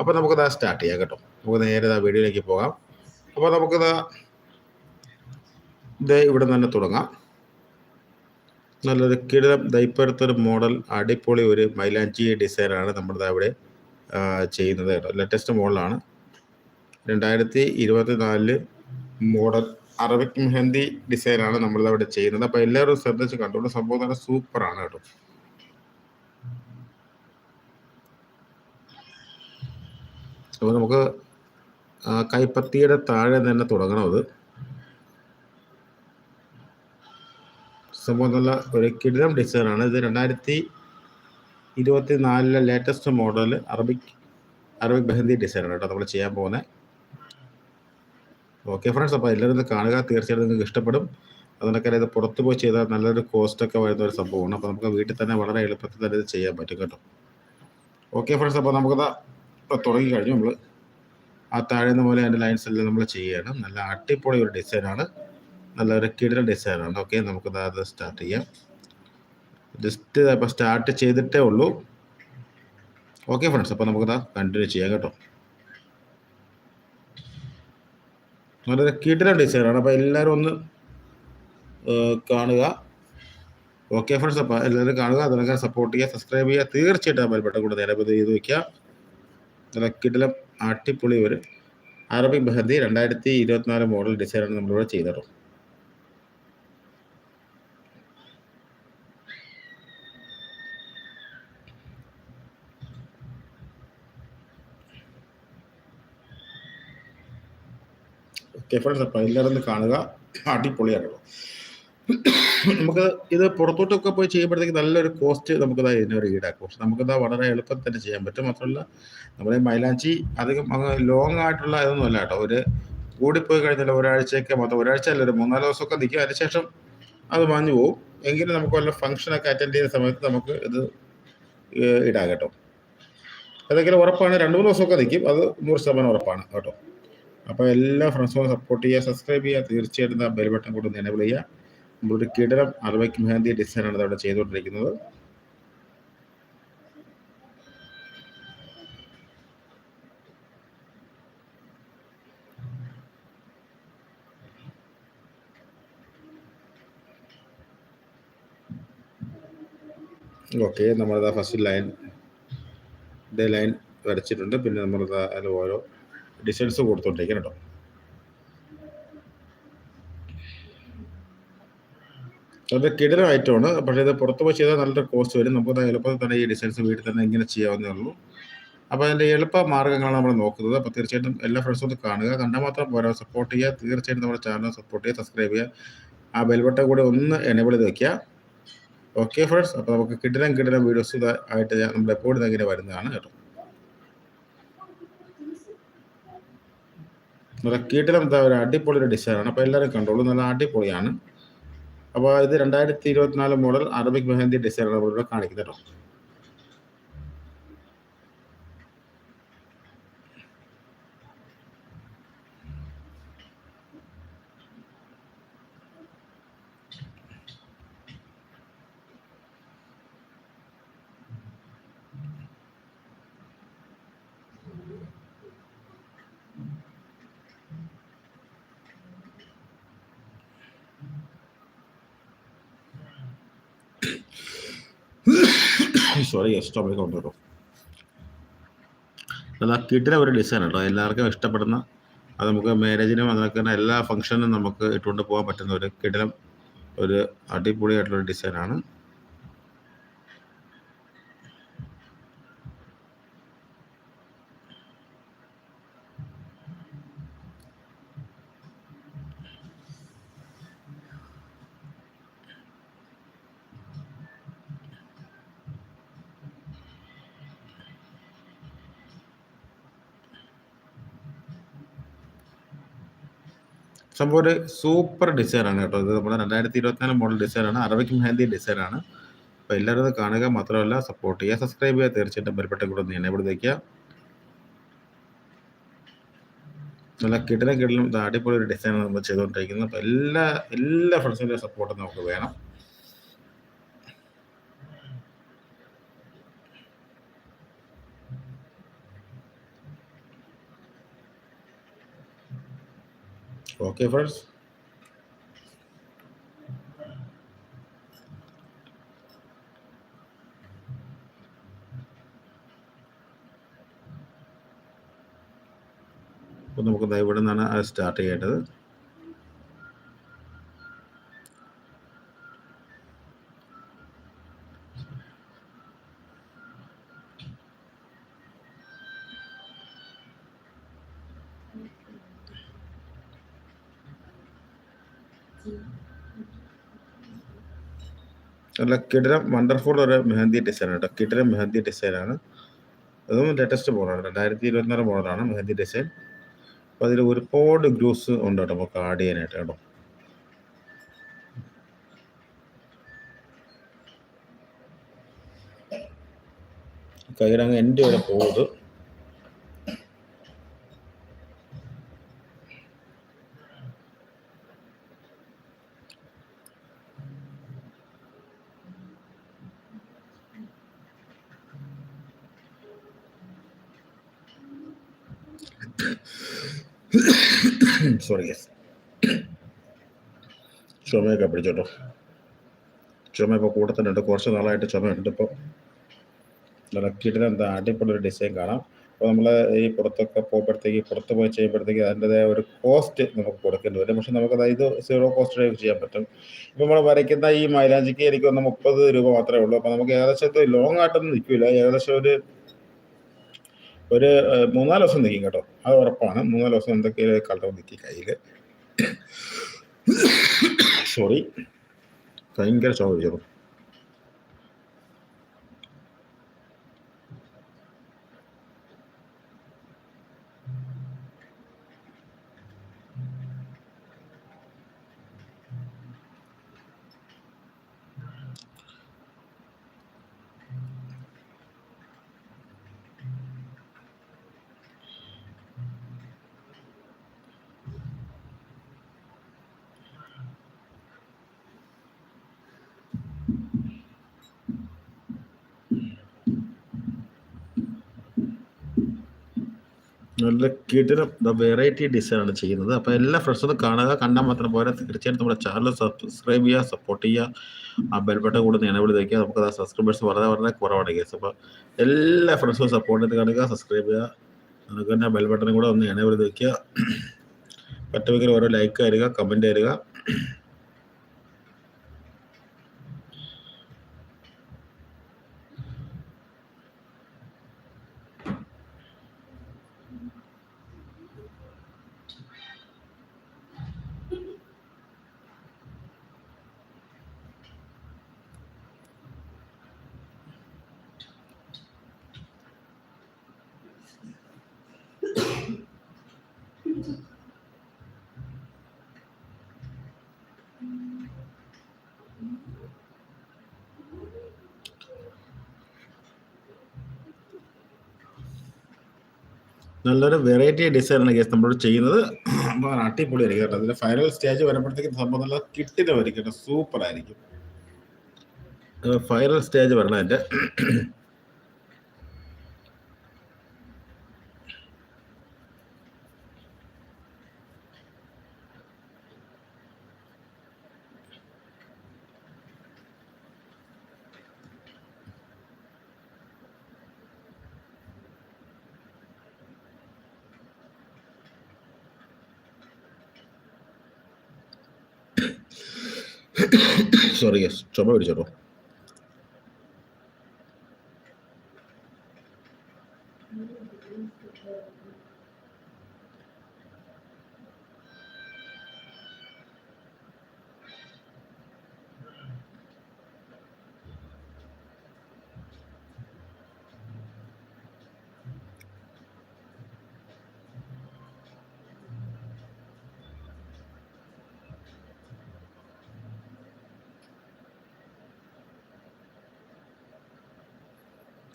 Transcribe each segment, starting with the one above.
അപ്പോൾ നമുക്കത് സ്റ്റാർട്ട് ചെയ്യാം കേട്ടോ. നമുക്ക് നേരെ ആ വീഡിയോയിലേക്ക് പോകാം. അപ്പോൾ നമുക്കത് ഇത് ഇവിടെ തന്നെ തുടങ്ങാം. നല്ലൊരു കിടിലം ദൈപ്പടുത്തൊരു മോഡൽ അടിപൊളി ഒരു മൈലാഞ്ചി ഡിസൈനാണ് നമ്മളിത് അവിടെ ചെയ്യുന്നത് കേട്ടോ. ലേറ്റസ്റ്റ് മോഡലാണ് രണ്ടായിരത്തി ഇരുപത്തി നാലിൽ മോഡൽ അറബിക് മെഹന്തി ഡിസൈനാണ് നമ്മളിത് അവിടെ ചെയ്യുന്നത്. അപ്പോൾ എല്ലാവരും ശ്രദ്ധിച്ച് കണ്ടുകൊണ്ട് സംഭവം നല്ല സൂപ്പറാണ് കേട്ടോ. അപ്പോൾ നമുക്ക് കൈപ്പത്തിയുടെ താഴെ തന്നെ തുടങ്ങണം അത്. സംഭവം നല്ല ഒരു കിടിലം ഡിസൈനാണ് ഇത് രണ്ടായിരത്തി ഇരുപത്തി നാലിലെ latest model Arabic Arabic mehndi ഡിസൈനാണ് കേട്ടോ നമ്മൾ ചെയ്യാൻ പോകുന്നത് ഓക്കെ ഫ്രണ്ട്സ് അപ്പോൾ എല്ലാവരും ഇത് കാണുക. തീർച്ചയായിട്ടും നിങ്ങൾക്ക് ഇഷ്ടപ്പെടും. അതിനൊക്കെ ഇത് പുറത്ത് പോയി ചെയ്താൽ നല്ലൊരു കോസ്റ്റ് ഒക്കെ വരുന്ന ഒരു സംഭവമാണ്. അപ്പോൾ നമുക്ക് വീട്ടിൽ തന്നെ വളരെ എളുപ്പത്തിൽ തന്നെ ഇത് ചെയ്യാൻ പറ്റും കേട്ടോ. ഓക്കെ ഫ്രണ്ട്സ് അപ്പോൾ നമുക്കത് തുടങ്ങി കഴിഞ്ഞു നമ്മൾ ആ താഴെ പോലെ അതിന്റെ ലൈൻസ് എല്ലാം നമ്മൾ ചെയ്യണം. നല്ല അടിപൊളി ഒരു ഡിസൈനാണ് നല്ലൊരു കിടിലൻ ഡിസൈനാണ് ഓക്കെ നമുക്ക് അത് സ്റ്റാർട്ട് ചെയ്യാം. ജസ്റ്റ് ഇപ്പോൾ സ്റ്റാർട്ട് ചെയ്തിട്ടേ ഉള്ളൂ. ഓക്കെ ഫ്രണ്ട്സ് അപ്പോൾ നമുക്കത് കണ്ടിന്യൂ ചെയ്യാം കേട്ടോ. നല്ലൊരു കിടിലൻ ഡിസൈനാണ് അപ്പോൾ എല്ലാവരും ഒന്ന് കാണുക. ഓക്കെ ഫ്രണ്ട്സ് അപ്പോൾ എല്ലാവരും കാണുക. അതിനൊക്കെ സപ്പോർട്ട് ചെയ്യുക സബ്സ്ക്രൈബ് ചെയ്യുക. തീർച്ചയായിട്ടും ബെൽബട്ടൺ കൂടെ നേരെ ഇത് വയ്ക്കുക നല്ല കിടിലം ഒരു അറബിക് ബഹദി രണ്ടായിരത്തി ഇരുപത്തിനാല് മോഡൽ ഡിസൈനാണ് നമ്മളിവിടെ ചെയ്തത്. ഓക്കെ ഫ്രണ്ട്സ് അപ്പം എല്ലാവരും കാണുക. അടിപൊളിയാണ് നമുക്ക് ഇത് പുറത്തോട്ടൊക്കെ പോയി ചെയ്യുമ്പോഴത്തേക്ക് നല്ലൊരു കോസ്റ്റ് നമുക്ക് ഇതിനൊരു ഈടാക്കും പക്ഷെ നമുക്കത് വളരെ എളുപ്പം തന്നെ ചെയ്യാൻ പറ്റും. മാത്രമല്ല നമ്മുടെ മൈലാഞ്ചി അധികം അങ്ങ് ലോങ് ആയിട്ടുള്ള ഇതൊന്നും അല്ല കേട്ടോ. ഒരു കൂടിപ്പോയി കഴിഞ്ഞാൽ ഒരാഴ്ചയൊക്കെ മൊത്തം ഒരാഴ്ച അല്ല ഒരു മൂന്നാൽ ദിവസമൊക്കെ നിൽക്കും. അതിനുശേഷം അത് മാഞ്ഞു പോകും. എങ്കിലും നമുക്ക് വല്ല ഫംഗ്ഷനൊക്കെ അറ്റൻഡ് ചെയ്യുന്ന സമയത്ത് നമുക്ക് ഇത് ഇടാം കേട്ടോ. അതെങ്കിലും ഉറപ്പാണ്. രണ്ട് മൂന്ന് ദിവസമൊക്കെ നിൽക്കും. അത് നൂറ് ശതമാനം ഉറപ്പാണ് കേട്ടോ. അപ്പോൾ എല്ലാ ഫ്രണ്ട്സും സപ്പോർട്ട് ചെയ്യുക സബ്സ്ക്രൈബ് ചെയ്യുക. തീർച്ചയായിട്ടും ആ ബെൽ ബട്ടൺ കൂടെ ഒന്ന് എനേബിൾ ചെയ്യുക. നമ്മളൊരു കിടലം അറബിക് മെഹന്തി ഡിസൈനാണ് അവിടെ ചെയ്തുകൊണ്ടിരിക്കുന്നത്. ഓക്കെ നമ്മളത് ഫസ്റ്റ് ലൈൻ ഡേ ലൈൻ വരച്ചിട്ടുണ്ട്. പിന്നെ നമ്മളത് അതിൽ ഓരോ ഡിസൈൻസ് കൊടുത്തോണ്ടിരിക്കണം കേട്ടോ. അത് കിടലം പക്ഷേ ഇത് പുറത്ത് പോയി ചെയ്താൽ നല്ലൊരു കോസ്റ്റ് വരും. നമുക്ക് എളുപ്പത്തിൽ തന്നെ ഈ ഡിസൈൻസ് വീട്ടിൽ തന്നെ ഇങ്ങനെ ചെയ്യാവുന്നേ ഉള്ളൂ. അപ്പോൾ അതിന്റെ എളുപ്പ മാർഗങ്ങളാണ് നമ്മൾ നോക്കുന്നത്. അപ്പോൾ തീർച്ചയായിട്ടും എല്ലാ ഫ്രണ്ട്സും ഒന്ന് കാണുക. കണ്ടാൽ മാത്രം പോരാ. സപ്പോർട്ട് ചെയ്യുക. തീർച്ചയായിട്ടും നമ്മുടെ ചാനൽ സപ്പോർട്ട് ചെയ്യുക സബ്സ്ക്രൈബ് ചെയ്യുക. ആ ബെൽബട്ടൺ കൂടെ ഒന്ന് എനേബിൾ ചെയ്ത് വയ്ക്കുക ഓക്കെ ഫ്രണ്ട്സ് അപ്പോൾ നമുക്ക് കിടിലം കിടിലം വീഡിയോസ് ആയിട്ട് നമ്മൾ എപ്പോഴും ഇങ്ങനെ വരുന്നതാണ് കേട്ടോ. നമ്മുടെ കിടിലം എന്താ ഒരു അടിപൊളി ഒരു ഡിസൈനാണ് അപ്പോൾ എല്ലാവരും കണ്ടോളൂ. നല്ല അടിപൊളിയാണ്. അപ്പോൾ ഇത് രണ്ടായിരത്തി ഇരുപത്തിനാല് മോഡൽ അറബിക് മെഹന്തി ഡിസൈനാണ് നമ്മളിവിടെ കാണിക്കുന്നത് കേട്ടോ. സോറി സ്റ്റോമൊക്കെ ഉണ്ട് കേട്ടോ ആ കിട്ടിയ ഒരു ഡിസൈൻ കേട്ടോ എല്ലാവർക്കും ഇഷ്ടപ്പെടുന്ന അത് നമുക്ക് മാരേജിനും തന്നെ എല്ലാ ഫംഗ്ഷനും നമുക്ക് ഇട്ടുകൊണ്ട് പോകാൻ പറ്റുന്ന ഒരു കിടിലം ഒരു അടിപൊളിയായിട്ടുള്ള ഡിസൈനാണ് സംഭവം ഒരു സൂപ്പർ ഡിസൈനാണ് കേട്ടോ. ഇത് നമ്മുടെ രണ്ടായിരത്തി ഇരുപത്തിനാല് മോഡൽ ഡിസൈനാണ്. അറബിക് മെഹന്തി ഡിസൈനാണ്. അപ്പോൾ എല്ലാവരും ഇത് കാണുക. മാത്രമല്ല സപ്പോർട്ട് ചെയ്യുക. സബ്സ്ക്രൈബ് ചെയ്യുക. തീർച്ചയായിട്ടും ബലപ്പെട്ട കൂടെ ഒന്ന് ഇവിടെ വയ്ക്കുക നല്ല കിടലും കിടലും അടിപൊളി ഒരു ഡിസൈനാണ് നമ്മൾ ചെയ്തുകൊണ്ടിരിക്കുന്നത്. അപ്പോൾ എല്ലാ എല്ലാ ഫ്രണ്ട്സിന്റെ സപ്പോർട്ടും നമുക്ക് വേണം. ഓക്കെ ഫ്രണ്ട്സ് അപ്പോൾ നമുക്ക് ഇവിടെ നിന്നാണ് അത് സ്റ്റാർട്ട് ചെയ്യേണ്ടത്. നല്ല കിടരം വണ്ടർഫുൾ ഒരു മെഹന്തി ഡിസൈൻ കേട്ടോ. കിടരം മെഹന്തി ഡിസൈനാണ് അതും ലേറ്റസ്റ്റ് മോഡലാണ് രണ്ടായിരത്തി ഇരുപത്തിനാല് മോഡലാണ് മെഹന്തി ഡിസൈൻ അപ്പോൾ അതിൽ ഒരുപാട് ഗ്രൂസ് ഉണ്ട് കേട്ടോ നമുക്ക് ആഡ് ചെയ്യാനായിട്ട് കേട്ടോ. കയ്യിലങ്ങ് എന്റെ വരെ പോകുന്നത് സോറി യെസ് ചുമയൊക്കെ പിടിച്ചോട്ടോ. ചുമ ഇപ്പോൾ കൂട്ടത്തിനുണ്ട് കുറച്ച് നാളായിട്ട് ചുമയുണ്ട് ഇപ്പോൾ നല്ല കിടിലം എന്താ അടിപൊളി ഒരു ഡിസൈൻ കാണാം. അപ്പോൾ നമ്മൾ ഈ പുറത്തൊക്കെ പോകുമ്പോഴത്തേക്ക് പുറത്ത് പോയി ചെയ്യുമ്പോഴത്തേക്ക് അതിന്റെതായ ഒരു കോസ്റ്റ് നമുക്ക് കൊടുക്കേണ്ടി വരും. പക്ഷെ നമുക്ക് ഇത് സീറോ കോസ്റ്റ് ചെയ്യാൻ പറ്റും. ഇപ്പോൾ നമ്മൾ വരയ്ക്കുന്ന ഈ മൈലാഞ്ചിക്ക് എനിക്ക് ഒന്ന് മുപ്പത് രൂപ മാത്രമേ ഉള്ളൂ. അപ്പോൾ നമുക്ക് ഏകദേശം ലോങ് ആയിട്ടൊന്നും നിൽക്കില്ല. ഏകദേശം ഒരു ഒരു മൂന്നാൽ ദിവസം നിൽക്കും കേട്ടോ. അത് ഉറപ്പാണ്. മൂന്നാൽ ദിവസം എന്തൊക്കെയാണ് കളർ നിൽക്കി കയ്യിൽ സോറി ഭയങ്കര ചുമ നല്ല കിടിലം വെറൈറ്റി ഡിസൈൻ ആണ് ചെയ്യുന്നത്. അപ്പോൾ എല്ലാ ഫ്രണ്ട്സും കാണുക. കണ്ടാൽ മാത്രം പോരാ. തീർച്ചയായിട്ടും നമ്മുടെ ചാനൽ സബ്സ്ക്രൈബ് ചെയ്യുക സപ്പോർട്ട് ചെയ്യുക. ആ ബെൽ ബട്ടൺ കൂടെ നിലവിളി വയ്ക്കുക നമുക്ക് ആ സബ്സ്ക്രൈബേഴ്സ് വളരെ വളരെ കുറവാണ് കേസ് അപ്പോൾ എല്ലാ ഫ്രണ്ട്സും സപ്പോർട്ട് ചെയ്ത് കാണുക സബ്സ്ക്രൈബ് ചെയ്യുക. നമുക്ക് തന്നെ ബെൽ ബട്ടൺ കൂടെ ഒന്ന് ചെയ്ത് വയ്ക്കുക പറ്റുമെങ്കിൽ ഓരോ ലൈക്ക് തരിക കമന്റ് തരിക നല്ലൊരു വെറൈറ്റി ഡിസൈനാണ് കേസ് നമ്മളോട് ചെയ്യുന്നത്. അടിപൊളി അടിപൊളിയായിരിക്കും കേട്ടോ. അതിന്റെ ഫൈനൽ സ്റ്റേജ് വരുമ്പോഴത്തേക്കും സംഭവം നല്ല കിട്ടിലായിരിക്കും കേട്ടോ സൂപ്പർ ആയിരിക്കും. ഫൈനൽ സ്റ്റേജ് വരണം എന്റെ സോറി യെസ് ചുമ പിടിച്ചോട്ടോ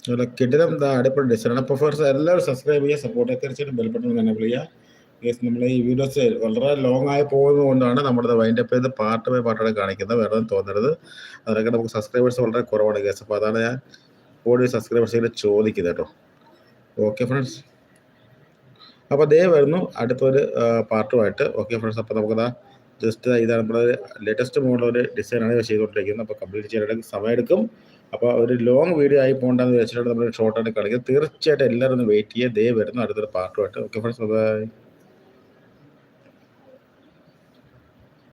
നല്ല കെട്ടിടം അടിപൊളി അപ്പോൾ ഫസ്റ്റ് എല്ലാവരും സബ്സ്ക്രൈബ് ചെയ്യുക സപ്പോർട്ട് തീർച്ചയായിട്ടും ബെൽബട്ടൺ തന്നെ വിളിക്കുക. യെസ് നമ്മൾ ഈ വീഡിയോസ് വളരെ ലോങ് ആയി പോകുന്നത് കൊണ്ടാണ് നമ്മുടെ വൈൻഡ് അപ്പ് ചെയ്ത് പാർട്ട് ബൈ പാർട്ടാണ് കാണിക്കുന്നത്. വേറെ ഒന്നും തോന്നരുത്. അതിനൊക്കെ നമുക്ക് സബ്സ്ക്രൈബേഴ്സ് വളരെ കുറവാണ് കേസ് അപ്പോൾ അതാണ് ഞാൻ കൂടുതൽ സബ്സ്ക്രൈബേഴ്സ് ഇങ്ങനെ ചോദിക്കുന്നത് കേട്ടോ. ഓക്കെ ഫ്രണ്ട്സ് അപ്പോൾ ദേ വരുന്നു അടുത്തൊരു പാർട്ടുമായിട്ട് ഓക്കെ ഫ്രണ്ട്സ് അപ്പോൾ നമുക്കതാ ജസ്റ്റ് ഇതാണ് നമ്മുടെ ലേറ്റസ്റ്റ് മോഡൽ ഒരു ഡിസൈനാണ് ചെയ്തുകൊണ്ടിരിക്കുന്നത്. അപ്പോൾ കംപ്ലീറ്റ് ചെയ്യാനായിട്ട് സമയമെടുക്കും. അപ്പോൾ ഒരു ലോങ് വീഡിയോ ആയി പോകണ്ടെന്ന് വെച്ചിട്ട് നമ്മൾ ഷോർട്ടായിട്ട് കളിക്കുക തീർച്ചയായിട്ടും എല്ലാവരും ഒന്ന് വെയിറ്റ് ചെയ്യുക ദേ വരുന്നു അടുത്തൊരു പാർട്ടുമായിട്ട് ഓക്കെ ഫ്രണ്ട്സ് ബൈ